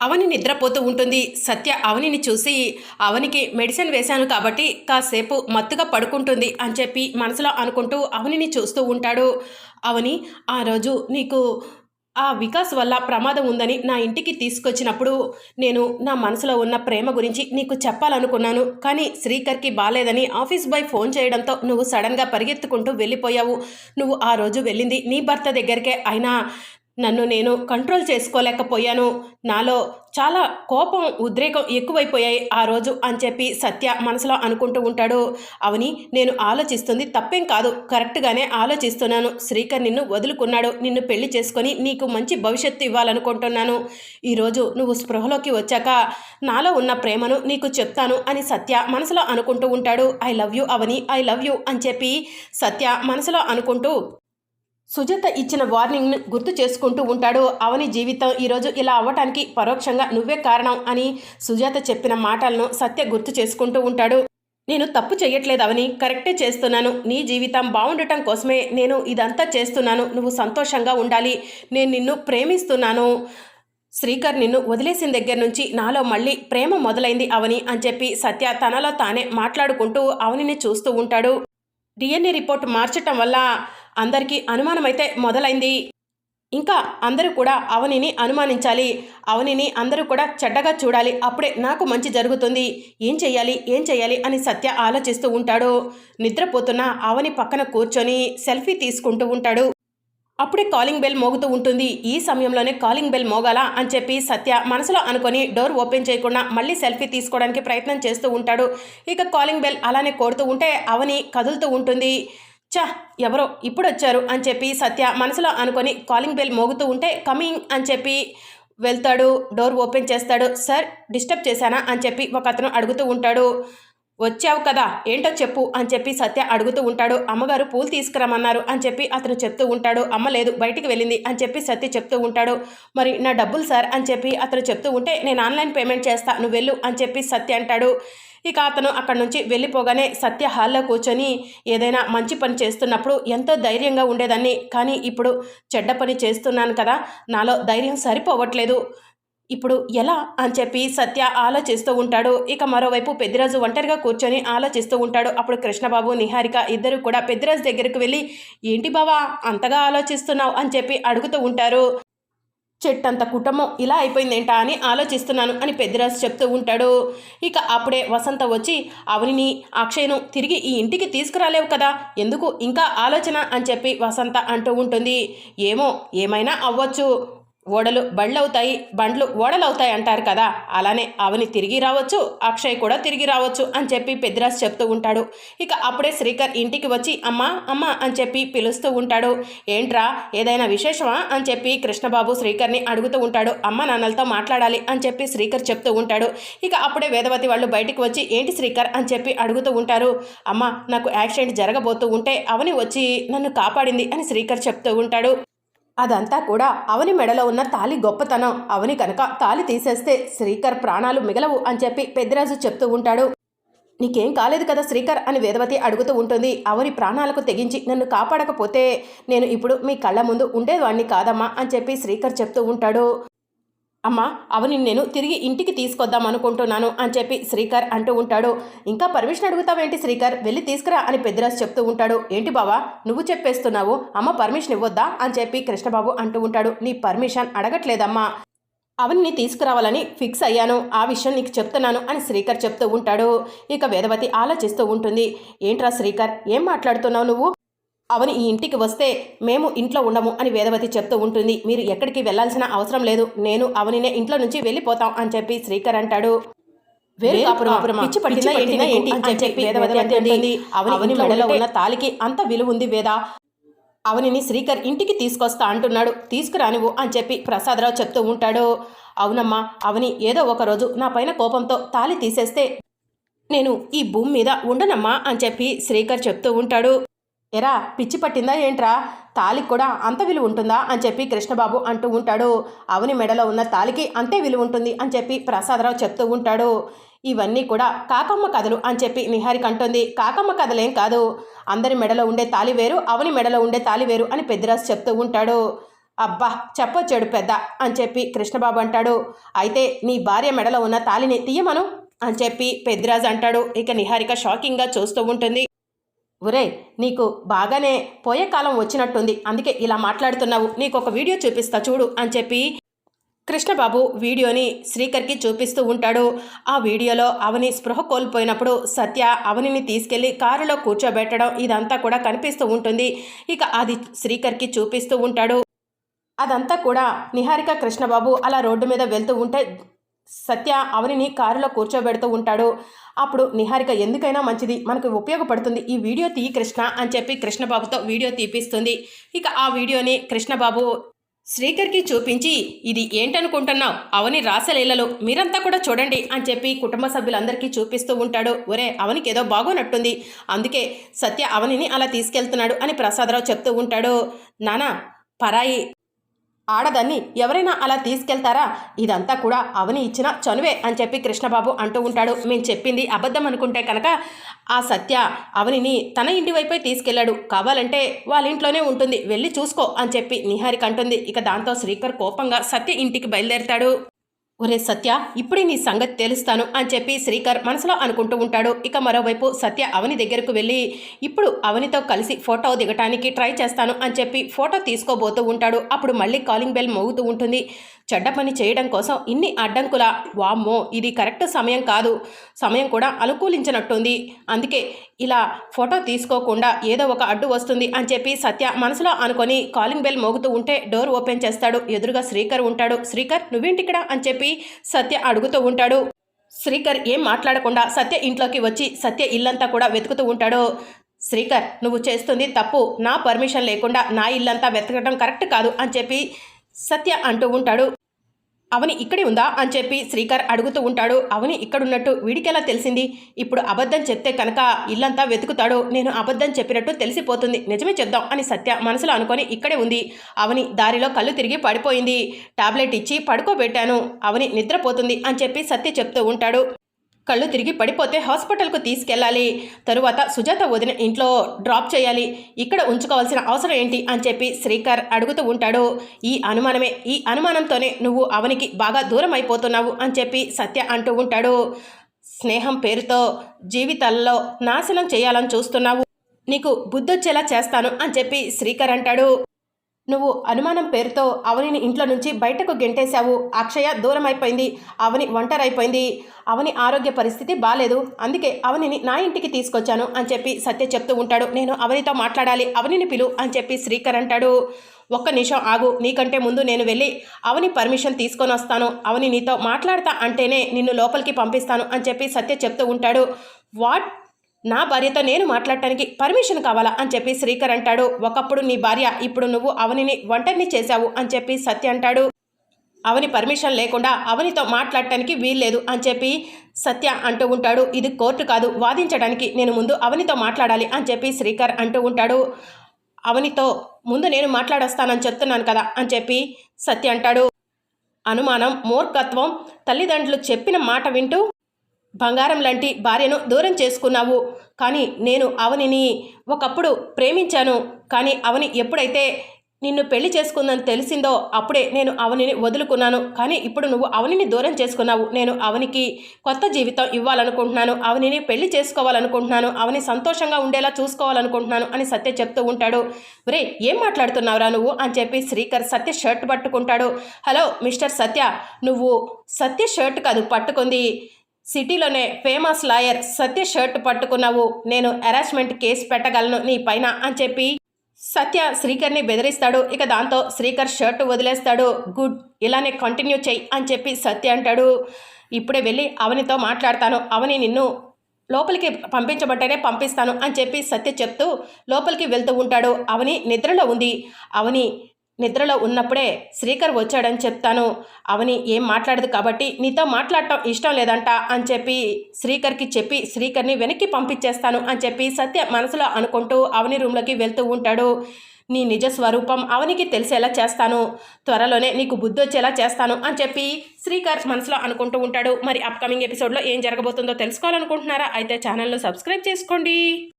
అవని నిద్రపోతూ ఉంటుంది. సత్య అవనిని చూసి అవనికి మెడిసిన్ వేశాను కాబట్టి కాసేపు మత్తుగా పడుకుంటుంది అని చెప్పి మనసులో అనుకుంటూ అవనిని చూస్తూ ఉంటాడు. అవని ఆ రోజు నీకు ఆ వికాస్ వల్ల ప్రమాదం ఉందని నా ఇంటికి తీసుకొచ్చినప్పుడు నేను నా మనసులో ఉన్న ప్రేమ గురించి నీకు చెప్పాలనుకున్నాను. కానీ శ్రీకర్కి బాలేదని ఆఫీస్ బాయ్ ఫోన్ చేయడంతో నువ్వు సడన్గా పరిగెత్తుకుంటూ వెళ్ళిపోయావు. నువ్వు ఆ రోజు వెళ్ళింది నీ భర్త దగ్గరికే. అయినా నన్ను నేను కంట్రోల్ చేసుకోలేకపోయాను. నాలో చాలా కోపం ఉద్రేకం ఎక్కువైపోయాయి ఆ రోజు అని చెప్పి సత్య మనసులో అనుకుంటూ ఉంటాడు. అవని నేను ఆలోచిస్తుంది తప్పేం కాదు. కరెక్ట్గానే ఆలోచిస్తున్నాను. శ్రీకర్ నిన్ను వదులుకున్నాడు. నిన్ను పెళ్ళి చేసుకొని నీకు మంచి భవిష్యత్తు ఇవ్వాలనుకుంటున్నాను. ఈరోజు నువ్వు స్పృహలోకి వచ్చాక నాలో ఉన్న ప్రేమను నీకు చెప్తాను అని సత్య మనసులో అనుకుంటూ ఉంటాడు. I love you Avani I love you అని చెప్పి సత్య మనసులో అనుకుంటూ సుజాత ఇచ్చిన వార్నింగ్ను గుర్తు చేసుకుంటూ ఉంటాడు. అవని జీవితం ఈరోజు ఇలా అవ్వటానికి పరోక్షంగా నువ్వే కారణం అని సుజాత చెప్పిన మాటలను సత్య గుర్తు చేసుకుంటూ ఉంటాడు. నేను తప్పు చేయట్లేదు అవని కరెక్టే చేస్తున్నాను. నీ జీవితం బాగుండటం కోసమే నేను ఇదంతా చేస్తున్నాను. నువ్వు సంతోషంగా ఉండాలి. నేను నిన్ను ప్రేమిస్తున్నాను. శ్రీకర్ నిన్ను వదిలేసిన దగ్గర నుంచి నాలో మళ్ళీ ప్రేమ మొదలైంది అవని అని చెప్పి సత్య తనలో తానే మాట్లాడుకుంటూ అవనిని చూస్తూ ఉంటాడు. డిఎన్ఏ రిపోర్ట్ మార్చటం వల్ల అందరికీ అనుమానమైతే మొదలైంది. ఇంకా అందరూ కూడా అవనిని అనుమానించాలి. అవనిని అందరూ కూడా చెడ్డగా చూడాలి. అప్పుడే నాకు మంచి జరుగుతుంది. ఏం చెయ్యాలి? ఏం చెయ్యాలి? అని సత్య ఆలోచిస్తూ ఉంటాడు. నిద్రపోతున్న అవని పక్కన కూర్చొని సెల్ఫీ తీసుకుంటూ ఉంటాడు. అప్పుడే కాలింగ్ బెల్ మోగుతూ ఉంటుంది. ఈ సమయంలోనే కాలింగ్ బెల్ మోగాలా అని చెప్పి సత్య మనసులో అనుకొని డోర్ ఓపెన్ చేయకుండా మళ్ళీ సెల్ఫీ తీసుకోవడానికి ప్రయత్నం చేస్తూ ఉంటాడు. ఇక కాలింగ్ బెల్ అలానే కోరుతూ ఉంటే అవని కదులుతూ ఉంటుంది. చా ఎవరో ఇప్పుడు వచ్చారు అని చెప్పి సత్య మనసులో అనుకొని కాలింగ్ బెల్ మోగుతూ ఉంటే కమింగ్ అని చెప్పి వెళ్తాడు డోర్ ఓపెన్ చేస్తాడు సార్ డిస్టర్బ్ చేశానా? అని చెప్పి ఒక అతను అడుగుతూ ఉంటాడు. వచ్చావు కదా ఏంటో చెప్పు అని చెప్పి సత్య అడుగుతూ ఉంటాడు. అమ్మగారు పూలు తీసుకురమ్మన్నారు అని చెప్పి అతను చెప్తూ ఉంటాడు. అమ్మ లేదు బయటికి వెళ్ళింది అని చెప్పి సత్య చెప్తూ ఉంటాడు. మరి నా డబ్బులు సార్ అని చెప్పి అతను చెప్తూ ఉంటే నేను ఆన్లైన్ పేమెంట్ చేస్తా నువ్వు వెళ్ళు అని చెప్పి సత్య అంటాడు. ఇక అతను అక్కడి నుంచి వెళ్ళిపోగానే సత్య హాల్లో కూర్చొని ఏదైనా మంచి పని చేస్తున్నప్పుడు ఎంతో ధైర్యంగా ఉండేదాన్ని. కానీ ఇప్పుడు చెడ్డ పని చేస్తున్నాను కదా నాలో ధైర్యం సరిపోవట్లేదు. ఇప్పుడు ఎలా అని చెప్పి సత్య ఆలోచిస్తూ ఉంటాడు. ఇక మరోవైపు పెద్దిరాజు ఒంటరిగా కూర్చొని ఆలోచిస్తూ ఉంటాడు. అప్పుడు కృష్ణబాబు నిహారిక ఇద్దరు కూడా పెద్దిరాజు దగ్గరికి వెళ్ళి ఏంటి బావా అంతగా ఆలోచిస్తున్నావు? అని చెప్పి అడుగుతూ ఉంటారు. చెట్టంత కుటుంబం ఇలా అయిపోయిందేంటా? అని ఆలోచిస్తున్నాను అని పెద్దిరాజు చెప్తూ ఉంటాడు. ఇక అప్పుడే వసంత వచ్చి అవనిని అక్షయ్ను తిరిగి ఈ ఇంటికి తీసుకురాలేవు కదా ఎందుకు? ఇంకా ఆలోచన? అని చెప్పి వసంత అంటూ ఉంటుంది. ఏమో ఏమైనా అవ్వచ్చు. ఓడలు బళ్ళవుతాయి బండ్లు ఓడలవుతాయి అంటారు కదా. అలానే అవని తిరిగి రావచ్చు అక్షయ్ కూడా తిరిగి రావచ్చు అని చెప్పి పెద్దిరాజు చెప్తూ ఉంటాడు. ఇక అప్పుడే శ్రీకర్ ఇంటికి వచ్చి అమ్మా అమ్మ అని చెప్పి పిలుస్తూ ఉంటాడు. ఏంట్రా ఏదైనా విశేషమా? అని చెప్పి కృష్ణబాబు శ్రీకర్ని అడుగుతూ ఉంటాడు. అమ్మ నాన్నలతో మాట్లాడాలి అని చెప్పి శ్రీకర్ చెప్తూ ఉంటాడు. ఇక అప్పుడే వేదవతి వాళ్ళు బయటికి వచ్చి ఏంటి శ్రీకర్? అని చెప్పి అడుగుతూ ఉంటారు. అమ్మ నాకు యాక్సిడెంట్ జరగబోతూ ఉంటే అవని వచ్చి నన్ను కాపాడింది అని శ్రీకర్ చెప్తూ ఉంటాడు. అదంతా కూడా అవని మెడలో ఉన్న తాలి గొప్పతనం. అవని కనుక తాలి తీసేస్తే శ్రీకర్ ప్రాణాలు మిగలవు అని చెప్పి పెద్దిరాజు చెప్తూ ఉంటాడు. నీకేం కాలేదు కదా శ్రీకర్ అని వేదవతి అడుగుతూ ఉంటుంది. అవని ప్రాణాలకు తెగించి నన్ను కాపాడకపోతే నేను ఇప్పుడు మీ కళ్ళ ముందు ఉండేవాణ్ణి కాదమ్మా అని చెప్పి శ్రీకర్ చెప్తూ ఉంటాడు. అమ్మ అవని నేను తిరిగి ఇంటికి తీసుకొద్దాం అనుకుంటున్నాను అని చెప్పి శ్రీకర్ అంటూ ఉంటాడు. ఇంకా పర్మిషన్ అడుగుతావేంటి శ్రీకర్? వెళ్ళి తీసుకురా అని పెద్దరాజు చెప్తూ ఉంటాడు. ఏంటి బావా నువ్వు చెప్పేస్తున్నావు? అమ్మ పర్మిషన్ ఇవ్వొద్దా అని చెప్పి కృష్ణబాబు అంటూ ఉంటాడు. నీ పర్మిషన్ అడగట్లేదమ్మా. అవన్నీ తీసుకురావాలని ఫిక్స్ అయ్యాను. ఆ విషయం నీకు చెప్తున్నాను అని శ్రీకర్ చెప్తూ ఉంటాడు. ఇక వేదవతి ఆలోచిస్తూ ఉంటుంది. ఏంట్రా శ్రీకర్ ఏం మాట్లాడుతున్నావు నువ్వు? అవని ఈ ఇంటికి వస్తే మేము ఇంట్లో ఉండము అని వేదవతి చెప్తూ ఉంటుంది. మీరు ఎక్కడికి వెళ్ళాల్సిన అవసరం లేదు. నేను అవనినే ఇంట్లో నుంచి వెళ్ళిపోతాం అని చెప్పి శ్రీకర్ అంటాడు. పిచ్చి పట్టిందా ఏంటి ఏంటి అని చెప్పి వేదవతి అంటుంది అవని మెడలో ఉన్న తాలికి అంత విలువ ఉంది వేద. అవనిని శ్రీకర్ ఇంటికి తీసుకొస్తా అంటున్నాడు. తీసుకురానివ్వు అని చెప్పి ప్రసాదరావు చెప్తూ ఉంటాడు. అవునమ్మా అవని ఏదో ఒక రోజు నా పైన కోపంతో తాలి తీసేస్తే నేను ఈ భూమి మీద ఉండనమ్మా అని చెప్పి శ్రీకర్ చెప్తూ ఉంటాడు. ఎరా పిచ్చి పట్టిందా ఏంట్రా? తాలికి కూడా అంత విలువ ఉంటుందా? అని చెప్పి కృష్ణబాబు అంటూ ఉంటాడు. అవని మెడలో ఉన్న తాలికి అంతే విలువ ఉంటుంది అని చెప్పి ప్రసాదరావు చెప్తూ ఉంటాడు. ఇవన్నీ కూడా కాకమ్మ కథలు అని చెప్పి నిహారిక అంటుంది. కాకమ్మ కథలేం కాదు. అందరి మెడలో ఉండే తాలి వేరు అవని మెడలో ఉండే తాలి వేరు అని పెద్దిరాజు చెప్తూ ఉంటాడు. అబ్బా చెప్పొచ్చాడు పెద్ద అని చెప్పి కృష్ణబాబు అంటాడు. అయితే నీ భార్య మెడలో ఉన్న తాలిని తీయమను? అని చెప్పి పెద్దిరాజు అంటాడు. ఇక నిహారిక షాకింగ్గా చూస్తూ ఉంటుంది. ఒరే నీకు బాగానే పోయే కాలం వచ్చినట్టుంది. అందుకే ఇలా మాట్లాడుతున్నావు. నీకు ఒక వీడియో చూపిస్తా చూడు అని చెప్పి కృష్ణబాబు వీడియోని శ్రీకర్కి చూపిస్తూ ఉంటాడు. ఆ వీడియోలో అవని స్పృహ కోల్పోయినప్పుడు సత్య అవనిని తీసుకెళ్ళి కారులో కూర్చోబెట్టడం ఇదంతా కూడా కనిపిస్తూ ఉంటుంది. ఇక అది శ్రీకర్కి చూపిస్తూ ఉంటాడు. అదంతా కూడా నిహారిక కృష్ణబాబు అలా రోడ్డు మీద వెళ్తూ ఉంటే సత్య అవనిని కారులో కూర్చోబెడుతూ ఉంటాడు. అప్పుడు నిహారిక ఎందుకైనా మంచిది మనకు ఉపయోగపడుతుంది ఈ వీడియో తీ కృష్ణ అని చెప్పి కృష్ణబాబుతో వీడియో తీపిస్తుంది. ఇక ఆ వీడియోని కృష్ణబాబు శ్రీకర్కి చూపించి ఇది ఏంటనుకుంటున్నావు? అవని రాసలీలలు మీరంతా కూడా చూడండి అని చెప్పి కుటుంబ సభ్యులందరికీ చూపిస్తూ ఉంటాడు. ఒరే అవనికి ఏదో బాగోనట్టుంది. అందుకే సత్య అవనిని అలా తీసుకెళ్తున్నాడు అని ప్రసాదరావు చెప్తూ ఉంటాడు. నానా పరాయి. ఆడదాన్ని ఎవరైనా అలా తీసుకెళ్తారా? ఇదంతా కూడా అవని ఇచ్చిన చనువే అని చెప్పి కృష్ణబాబు అంటూ ఉంటాడు. మేము చెప్పింది అబద్ధం అనుకుంటే కనుక ఆ సత్య అవనిని తన ఇంటి వైపే తీసుకెళ్ళాడు కావాలంటే వాళ్ళ ఇంట్లోనే ఉంటుంది. వెళ్ళి చూసుకో అని చెప్పి నిహారిక అంటుంది. ఇక దాంతో శ్రీకర్ కోపంగా సత్య ఇంటికి బయలుదేరతాడు. ఒరే సత్య ఇప్పుడే నీ సంగతి తెలుస్తాను అని చెప్పి శ్రీకర్ మనసులో అనుకుంటూ ఉంటాడు. ఇక మరోవైపు సత్య అవని దగ్గరకు వెళ్ళి ఇప్పుడు అవనితో కలిసి ఫోటో దిగటానికి ట్రై చేస్తాను అని చెప్పి ఫోటో తీసుకోబోతూ ఉంటాడు. అప్పుడు మళ్ళీ కాలింగ్ బెల్ మోగుతూ ఉంటుంది. చెడ్డ పని చేయడం కోసం ఇన్ని అడ్డంకుల వామ్మో ఇది కరెక్ట్ సమయం కాదు. సమయం కూడా అనుకూలించినట్టుంది. అందుకే ఇలా ఫోటో తీసుకోకుండా ఏదో ఒక అడ్డు వస్తుంది అని చెప్పి సత్య మనసులో అనుకొని కాలింగ్ బెల్ మోగుతూ ఉంటే డోర్ ఓపెన్ చేస్తాడు. ఎదురుగా శ్రీకర్ ఉంటాడు. శ్రీకర్ నువ్వేంటిక్కడ? అని చెప్పి సత్య అడుగుతూ ఉంటాడు. శ్రీకర్ ఏం మాట్లాడకుండా సత్య ఇంట్లోకి వచ్చి సత్య ఇల్లంతా కూడా వెతుకుతూ ఉంటాడు. శ్రీకర్ నువ్వు చేస్తుంది తప్పు. నా పర్మిషన్ లేకుండా నా ఇల్లంతా వెతకడం కరెక్ట్ కాదు అని చెప్పి సత్య అంటూ ఉంటాడు. అవని ఇక్కడే ఉందా? అని చెప్పి శ్రీకర్ అడుగుతూ ఉంటాడు. అవని ఇక్కడున్నట్టు వీడికెలా తెలిసింది? ఇప్పుడు అబద్ధం చెప్తే కనుక ఇల్లంతా వెతుకుతాడు. నేను అబద్ధం చెప్పినట్టు తెలిసిపోతుంది. నిజమే చెప్దాం అని సత్య మనసులో అనుకొని ఇక్కడే ఉంది. అవని దారిలో కళ్ళు తిరిగి పడిపోయింది. టాబ్లెట్ ఇచ్చి పడుకోబెట్టాను. అవని నిద్రపోతుంది అని చెప్పి సత్య చెప్తూ ఉంటాడు. కళ్ళు తిరిగి పడిపోతే హాస్పిటల్కు తీసుకెళ్ళాలి. తరువాత సుజాత వదిన ఇంట్లో డ్రాప్ చేయాలి. ఇక్కడ ఉంచుకోవాల్సిన అవసరం ఏంటి? అని చెప్పి శ్రీకర్ అడుగుతూ ఉంటాడు. ఈ అనుమానమే ఈ అనుమానంతోనే నువ్వు అవనికి బాగా దూరం అయిపోతున్నావు అని చెప్పి సత్య అంటూ ఉంటాడు. స్నేహం పేరుతో జీవితాల్లో నాశనం చేయాలని చూస్తున్నావు. నీకు బుద్ధొచ్చేలా చేస్తాను అని చెప్పి శ్రీకర్ అంటాడు. నువ్వు అనుమానం పేరుతో అవనిని ఇంట్లో నుంచి బయటకు గెంటేశావు. అక్షయ దూరం అయిపోయింది అవని ఒంటరైపోయింది. అవని ఆరోగ్య పరిస్థితి బాగాలేదు అందుకే అవనిని నా ఇంటికి తీసుకొచ్చాను అని చెప్పి సత్య చెప్తూ ఉంటాడు. నేను అవనితో మాట్లాడాలి. అవనిని పిలు అని చెప్పి శ్రీకర్ అంటాడు. ఒక్క నిమిషం ఆగు. నీకంటే ముందు నేను వెళ్ళి అవని పర్మిషన్ తీసుకొని వస్తాను. అవని నీతో మాట్లాడతా అంటేనే నిన్ను లోపలికి పంపిస్తాను అని చెప్పి సత్య చెప్తూ ఉంటాడు. వాట్? నా భార్యతో నేను మాట్లాడటానికి పర్మిషన్ కావాలా అని చెప్పి శ్రీకర్ అంటాడు. ఒకప్పుడు నీ భార్య ఇప్పుడు నువ్వు అవనిని ఒంటరిని చేశావు అని చెప్పి సత్య అంటాడు. అవని పర్మిషన్ లేకుండా అవనితో మాట్లాడటానికి వీల్లేదు అని చెప్పి సత్య అంటూ ఉంటాడు. ఇది కోర్టు కాదు వాదించడానికి నేను ముందు అవనితో మాట్లాడాలి అని చెప్పి శ్రీకర్ అంటూ ఉంటాడు. అవనితో ముందు నేను మాట్లాడొస్తానని చెప్తున్నాను కదా అని చెప్పి సత్య అంటాడు. అనుమానం మూర్ఖత్వం తల్లిదండ్రులు చెప్పిన మాట వింటూ బంగారం లాంటి భార్యను దూరం చేసుకున్నావు. కానీ నేను అవనిని ఒకప్పుడు ప్రేమించాను. కానీ అవని ఎప్పుడైతే నిన్ను పెళ్ళి చేసుకుందని తెలిసిందో అప్పుడే నేను అవనిని వదులుకున్నాను. కానీ ఇప్పుడు నువ్వు అవనిని దూరం చేసుకున్నావు. నేను అవనికి కొత్త జీవితం ఇవ్వాలనుకుంటున్నాను. అవనిని పెళ్ళి చేసుకోవాలనుకుంటున్నాను. అవని సంతోషంగా ఉండేలా చూసుకోవాలనుకుంటున్నాను అని సత్య చెప్తూ ఉంటాడు. రే ఏం మాట్లాడుతున్నావురా నువ్వు? అని చెప్పి శ్రీకర్ సత్య షర్ట్ పట్టుకుంటాడు. హలో మిస్టర్ సత్య నువ్వు సత్య షర్ట్ కాదు పట్టుకుంది. సిటీలోనే ఫేమస్ లాయర్ సత్య షర్ట్ పట్టుకున్నావు నేను హెరాస్మెంట్ కేసు పెట్టగలను నీ పైన అని చెప్పి సత్య శ్రీకర్ని బెదిరిస్తాడు. ఇక దాంతో శ్రీకర్ షర్ట్ వదిలేస్తాడు. గుడ్ ఇలానే కంటిన్యూ చెయ్యి అని చెప్పి సత్య అంటాడు. ఇప్పుడే వెళ్ళి అవనితో మాట్లాడతాను. అవని నిన్ను లోపలికి పంపించబట్టేనే పంపిస్తాను అని చెప్పి సత్య చెప్తూ లోపలికి వెళ్తూ ఉంటాడు. అవని నిద్రలో ఉంది. అవని నిద్రలో ఉన్నప్పుడే శ్రీకర్ వచ్చాడని చెప్తాను. అవని ఏం మాట్లాడదు కాబట్టి నీతో మాట్లాడటం ఇష్టం లేదంట అని చెప్పి శ్రీకర్కి చెప్పి శ్రీకర్ని వెనక్కి పంపించేస్తాను అని చెప్పి సత్య మనసులో అనుకుంటూ అవని రూమ్లోకి వెళ్తూ ఉంటాడు. నీ నిజ స్వరూపం అవనికి తెలిసేలా చేస్తాను. త్వరలోనే నీకు బుద్ధి వచ్చేలా చేస్తాను అని చెప్పి శ్రీకర్ మనసులో అనుకుంటూ ఉంటాడు. మరి అప్కమింగ్ ఎపిసోడ్లో ఏం జరగబోతుందో తెలుసుకోవాలనుకుంటున్నారా? అయితే ఛానల్ను సబ్స్క్రైబ్ చేసుకోండి.